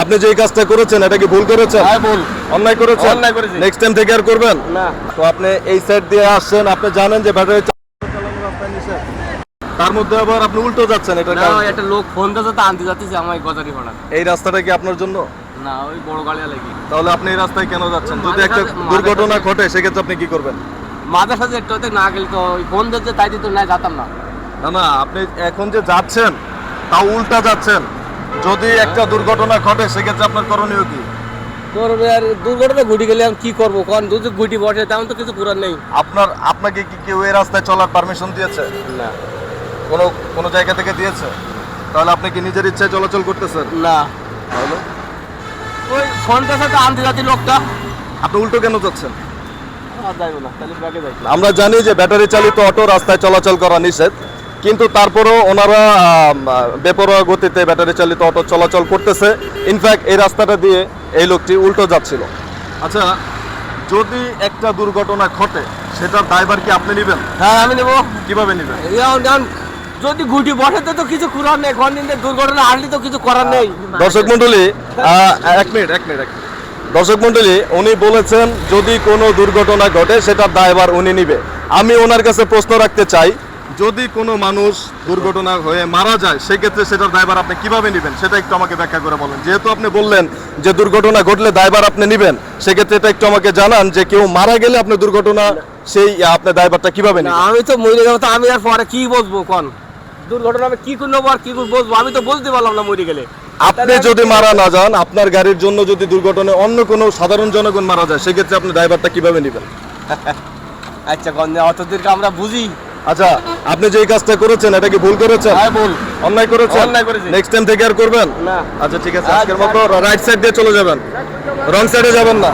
আপনি যে কাজটা করেছেন এটা কি ভুল করেছেন? হ্যাঁ অন্যায় করেছেন? অন্যায় করেছি। নেক্সট টাইম থেকে আর করবেন? না। তো আপনি এই সাইড দিয়ে আসছেন আপনি জানেন যে ব্যাটারি। তার মধ্যে আবার আপনি উল্টো যাচ্ছেন এটা না একটা লোক ফোন দিতে তো আনতে যাচ্ছি আমার গজারি ভাড়া এই রাস্তাটা কি আপনার জন্য? না ওই বড় গাড়ি লাগি তাহলে আপনি এই রাস্তায় কেন যাচ্ছেন? যদি একটা দুর্ঘটনা ঘটে সেক্ষেত্রে আপনি কি করবেন? মাঝে সাথে একটু হতে না গেলে তো ওই ফোন দিতে তাই দিতে না যেতাম না। না না আপনি এখন যে যাচ্ছেন তাও উল্টা যাচ্ছেন। যদি একটা দুর্ঘটনা ঘটে সেক্ষেত্রে আপনার করণীয় কি? করবে আর দুর্ঘটনা ঘুটি গেলে আমি কি করব? কারণ যদি ঘুটি বসে তেমন তো কিছু করার নেই। আপনার আপনাকে কি কেউ এই রাস্তায় চলার পারমিশন দিয়েছে? না। কোনো কোনো জায়গা থেকে দিয়েছে? তাহলে আপনি কি নিজের ইচ্ছায় চলাচল করতেছেন? না। তাহলে? ওই ফোনটার সাথে আনতে যাচ্ছি লোকটা। আপনি উল্টো কেন যাচ্ছেন? আমরা জানি যে ব্যাটারি চালিত অটো রাস্তায় চলাচল করা নিষেধ। কিন্তু তারপরেও ওনারা বেপরোয়া গতিতে ব্যাটারি চালিত অটো চলাচল করতেছে। ইনফ্যাক্ট এই রাস্তাটা দিয়ে এই লোকটি উল্টো যাচ্ছিল। আচ্ছা যদি একটা দুর্ঘটনা ঘটে সেটার দায়ভার কি আপনি নেবেন? হ্যাঁ আমি নেব। কীভাবে নেবেন? যদি ঘুটি বসে তো কিছু করার নেই কোন দিন দুর্ঘটনা আসলে তো কিছু করার নেই। দর্শক মন্ডলী এক মিনিট এক মিনিট এক মিনিট। দর্শক মন্ডলী উনি বলেছেন যদি কোনো দুর্ঘটনা ঘটে সেটার দায়ভার উনি নিবে। আমি ওনার কাছে প্রশ্ন রাখতে চাই যদি কোনো মানুষ দুর্ঘটনা হয়ে মারা যায় সেক্ষেত্রে সেটার দায়ভার আপনি কীভাবে নেবেন? সেটা একটু আমাকে ব্যাখ্যা করে বলেন। যেহেতু আপনি বললেন যে দুর্ঘটনা ঘটলে দায়ভার আপনি নেবেন সেক্ষেত্রে এটা একটু আমাকে জানান যে কেউ মারা গেলে আপনি দুর্ঘটনা সেই আপনার দায়ভারটা কীভাবে নেবেন? আমি তো মরে তো আমি আর পরে কি বলব কোন? দুর্ঘটনা আমি কি করে নেব আর কি বলব আমি তো বলতে পারলাম না মরে গেলে। আপনি যদি মারা না যান আপনার গাড়ির জন্য যদি দুর্ঘটনায় অন্য কোনো সাধারণ জনগণ মারা যায় সেক্ষেত্রে আপনি ড্রাইভারটা কীভাবে নেবেন? আচ্ছা গঞ্জে অত দূরকে আমরা বুঝি। আচ্ছা আপনি যে কাজটা করেছেন এটা কি ভুল করেছেন? হ্যাঁ ভুল। অন্যায় করেছেন? অন্যায় করেছি। নেক্সট টাইম থেকে আর করবেন? না। আচ্ছা ঠিক আছে আজকের মতো রাইট সাইড দিয়ে চলে যাবেন। রং সাইডে যাবেন না।